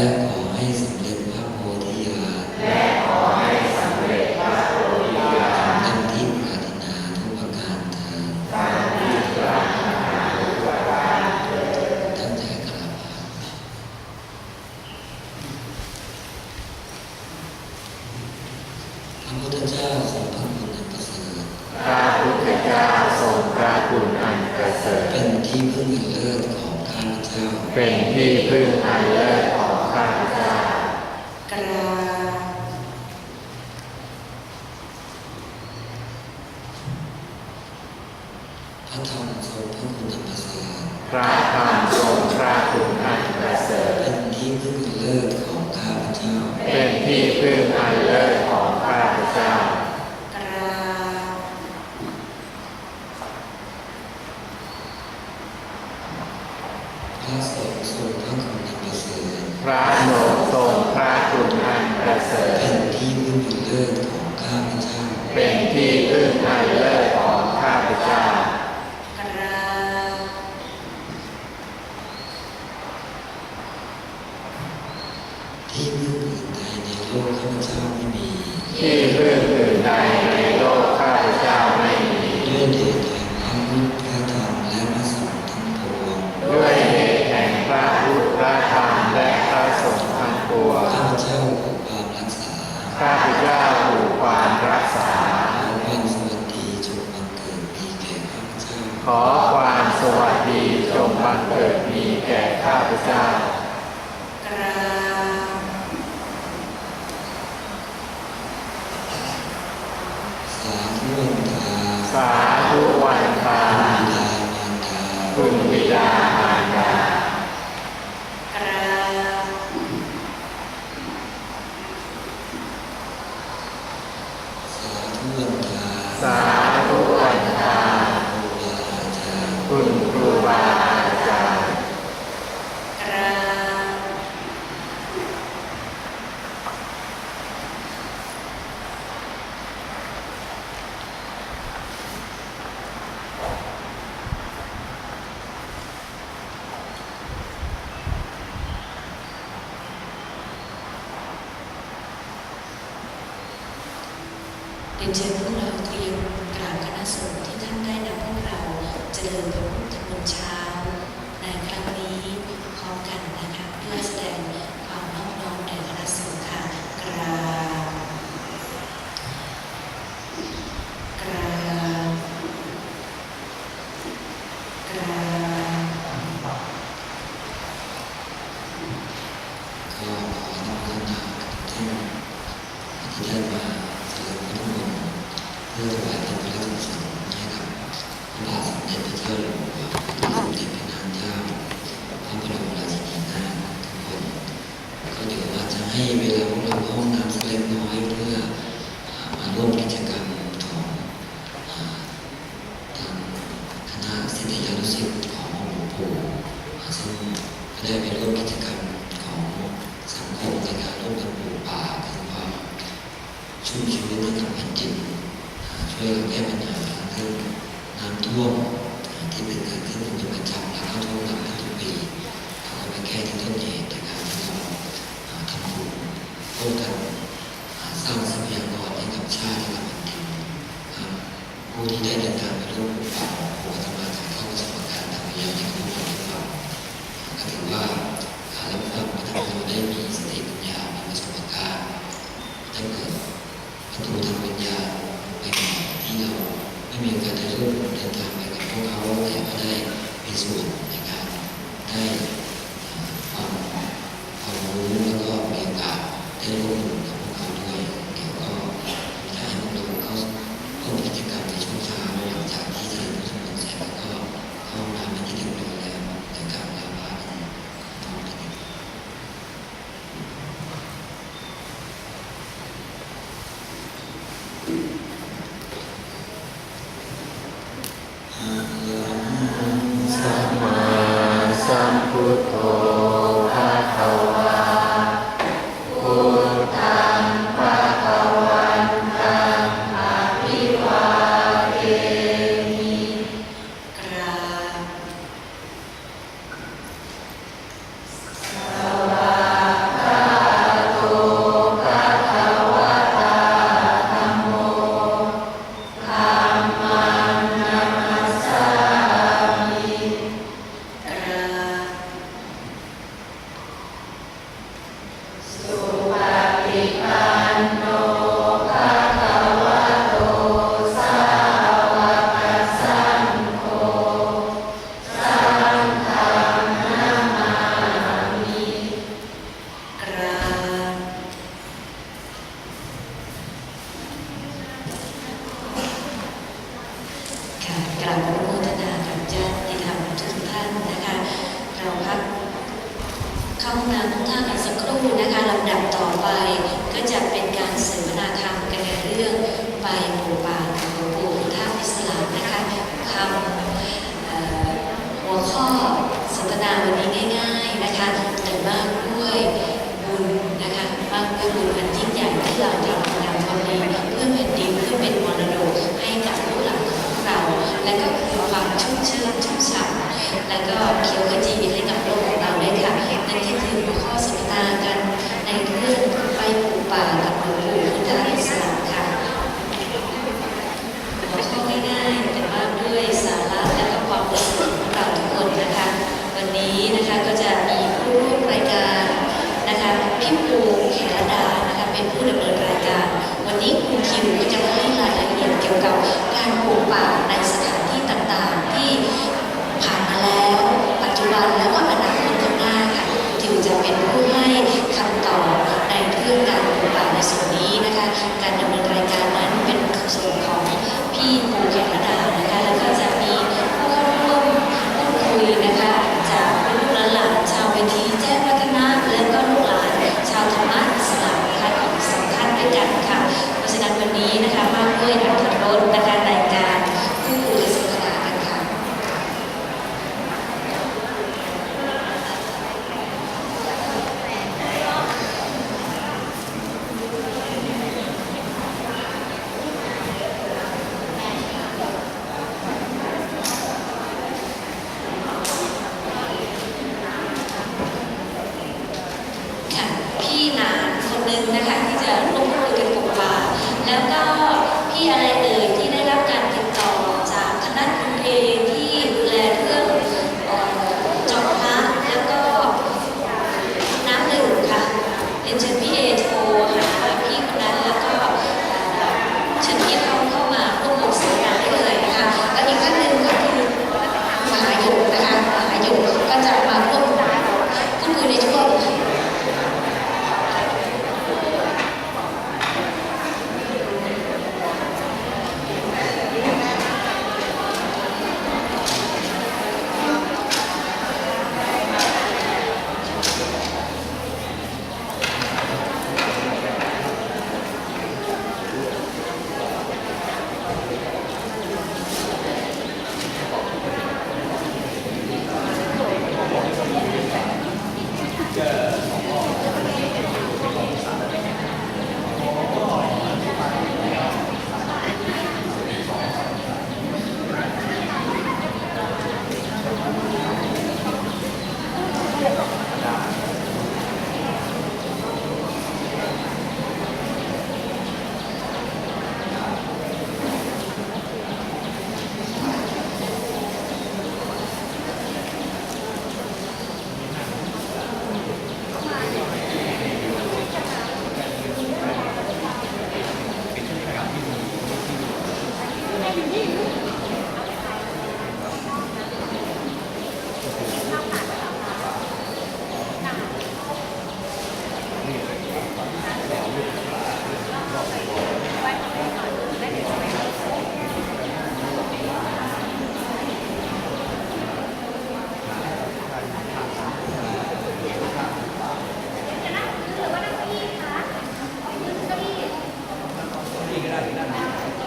และขอให้สำเร็จพระโพธิญาณและขอให้สำเร็จพระโพธิญาณดังที่ปรารถนาทุกประการเถิดตามที่ปรารถนาทุกประการเถิดตั้งใจกราบพระพุทธเจ้าทรงพระคุณอันประเสริฐพระพุทธเจ้าทรงพระคุณอันประเสริฐเป็นที่พึ่งอันเลิศของข้าพเจ้าเป็นที่พึ่งอันเลิศของข้าพเจ้าก ราบพระธรรมทรงพระคุณอันประเสริฐพระธรรมทรงพระคุณอันประเสริฐเป็นที่พึ่งอันเลิศของข้าพเจ้าเป็นที่พึ่งอันเลิศของข้าพเจ้า กราบ พระสงฆ์ทรงพระคุณอันประเสริฐพระโนทรงพระคุณอันประเสริฐเป็นที่พึ่งเลิศของข้าพเจ้าเป็นที่พึ่งอันเลิศของข้าพเจ้าที่พึ่งอื่นใดในโลกข้าพเจ้าไม่มีที่พึ่งอื่นใดในโลกข้าพเจ้าไม่มี ด้วยเดชแห่งพระพุทธพระธรรมและพระสงฆ์ทั้งปวง ด้วยเหตุแห่งพระพุทธพระธรรมและพระสงฆ์ทั้งปวง ข้าพเจ้าขอความรักษา ข้าพเจ้าถูกความรักษา ขอความสวัสดีจงบังเกิดมีแก่ข้าพเจ้าขอความสวัสดีจงบังเกิดมีแก่ข้าพเจ้ากราบสาธุวันตาสาธุวันทาบิดามารดา คุณบิดามารดา กราบ สาธุวันตา สาธุวันทา ครูบาอาจารย์ คุณครูบาอาจารย์ กราบ เรีย นเชิญพวกเราเตรียมกราบคณะสงฆ์ที่ท่านได้นำพวกเราเจริญพระพุทธมนต์เช้าในครั้งนี้พร้อมกันนะคะเพื่อแสดงความนอบน้อมแด่คณะสงฆ์ค่ะกราบกราบกราบ ก็ขออนุโมทนาทุกท่านที่ได้มาเจริญพระพุทธมนต์เพื่อถวายเป็นพระราชกุศลให้กับพระบาทสมเด็จพระเจ้าอยู่หัวพระสมเด็จพระนางเจ้าพระบรมราชินีนาถทุกคนก็เดี๋ยวว่าจะ ให้เวลาพวกเราเข้าห้องน้ำสักเล็กน้อยเพื่อมาร่วมกิจกรรมของทางคณะศิษยานุศิษย์ของหลวงปู่ซึ่งได้ไปร่วมกิจกรรมของสังคมในการร่วมกันปลูกป่าคือความชุ่มชื้นให้กับแผ่นดินช่วยแก้ปัญหาเรื่องน้ำท่วม Thank you. ราบอนุโมทนากับญาติธรรมทุกท่านนะคะ เราพักเข้าห้องน้ำทุกท่านอีกสักครู่นะคะลำดับต่อไปก็จะเป็นการเสวนาธรรมกันในเรื่องไปหมู่ป่าหลวงปู่ท่าพิสลานะคะคำหัวข้อสนทนาวันนี้ง่าย ๆนะคะ แล้วก็เราชุ่มชื่นชุ่มฉ่ำแล้วก็เคี้ยวขจี การดำเนินรายการนั้นเป็นคำส่วนของ กระจามา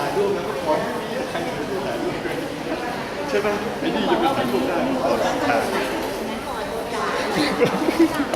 ถ่ายรูปแล้วก็ขอให้มีใครดูถ่ายรูปด้วยใช่ไหมไอ้นี่ยังไม่ถ่ายรูปได้